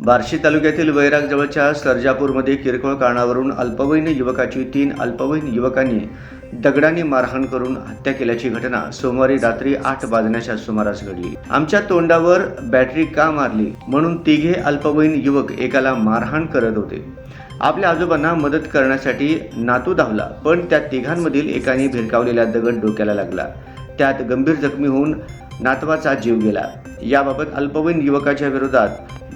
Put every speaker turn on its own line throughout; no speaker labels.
बार्शी तालुक्यातील वैरागजवळच्या सर्जापूरमध्ये किरकोळ कारणावरून अल्पवयीन युवकाची तीन अल्पवयीन युवकांनी दगडाने मारहाण करून हत्या केल्याची घटना सोमवारी रात्री आठ वाजण्याच्या सुमारास घडली. आमच्या तोंडावर बॅटरी का मारली म्हणून तिघे अल्पवयीन युवक एकाला मारहाण करत होते. आपल्या आजोबांना मदत करण्यासाठी नातू धावला पण त्या तिघांमधील एकाने भिरकावलेला दगड डोक्याला लागला. त्यात गंभीर जखमी होऊन नातवाचा जीव गेला. याबाबत अल्पवयीन युवकाच्या विरोधात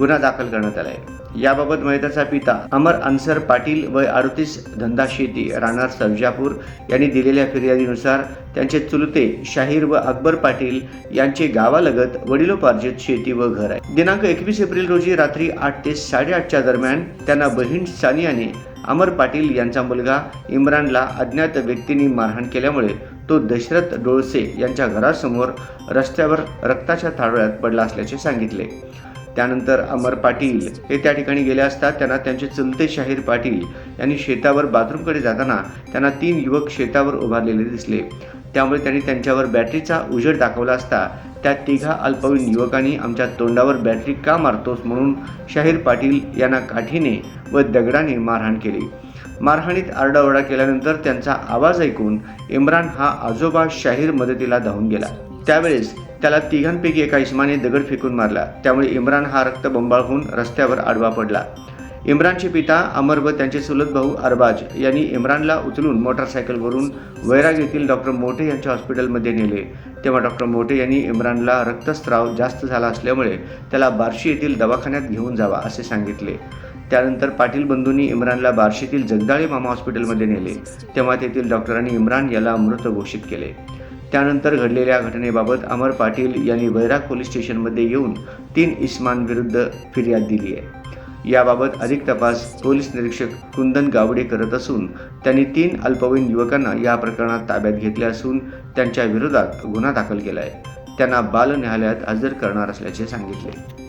गुन्हा दाखल करण्यात आलाय. याबाबत मयताचा पिता अमर अन्सर पाटील व अडतीस धंदा शेती राहणार सर्जापूर यांनी दिलेल्या फिर्यादीनुसार त्यांचे चुलते शाहीर व अकबर पाटील यांचे गावालगत वडिलोपार्जित शेती व घर आहे. दिनांक एकवीस एप्रिल रोजी रात्री आठ ते साडेआठच्या दरम्यान त्यांना बहीण सानियाने अमर पाटील यांचा मुलगा इम्रानला अज्ञात व्यक्तींनी मारहाण केल्यामुळे तो दशरथ डोळसे यांच्या घरासमोर रस्त्यावर रक्ताच्या थाडोळ्यात पडला असल्याचे सांगितले. त्यानंतर अमर पाटील हे त्या ठिकाणी गेले असता त्यांना त्यांचे चलते शाहीर पाटील यांनी शेतावर बाथरूमकडे जाताना त्यांना तीन युवक शेतावर उभारलेले दिसले. त्यामुळे त्यांनी त्यांच्यावर बॅटरीचा उजेड दाखवला असता. त्या तिघा अल्पवयीन युवकांनी आमच्या तोंडावर बॅटरी का मारतोस म्हणून शाहीर पाटील यांना काठीने व दगडाने मारहाण केली. मारहाणीत आरडाओरडा केल्यानंतर त्यांचा आवाज ऐकून इम्रान हा आजोबा शाहीर मदतीला धावून गेला. त्यावेळेस त्याला तिघांपैकी एका इस्माने दगड फेकून मारला. त्यामुळे इम्रान हा रक्तबंबाळ होऊन रस्त्यावर आडवा पडला. इम्रानचे पिता अमर व त्यांचे चुलत भाऊ अरबाज यांनी इम्रानला उचलून मोटारसायकलवरून वैराग येथील डॉक्टर मोठे यांच्या हॉस्पिटलमध्ये नेले. तेव्हा डॉक्टर मोठे यांनी इम्रानला रक्तस्राव जास्त झाला असल्यामुळे त्याला बार्शी येथील दवाखान्यात घेऊन जावा असे सांगितले. त्यानंतर पाटील बंधूंनी इम्रानला बार्शीतील जगदाळे मामा हॉस्पिटलमध्ये नेले. तेव्हा तेथील डॉक्टरांनी इम्रान याला मृत घोषित केले. त्यानंतर घडलेल्या घटनेबाबत अमर पाटील यांनी वैराग पोलीस स्टेशनमध्ये येऊन तीन इस्मांविरुद्ध फिर्याद दिली आहे. याबाबत अधिक तपास पोलीस निरीक्षक कुंदन गावडे करत असून त्यांनी तीन अल्पवयीन युवकांना या प्रकरणात ताब्यात घेतले असून त्यांच्या विरोधात गुन्हा दाखल केला आहे. त्यांना बाल न्यायालयात हजर करणार असल्याचे सांगितले.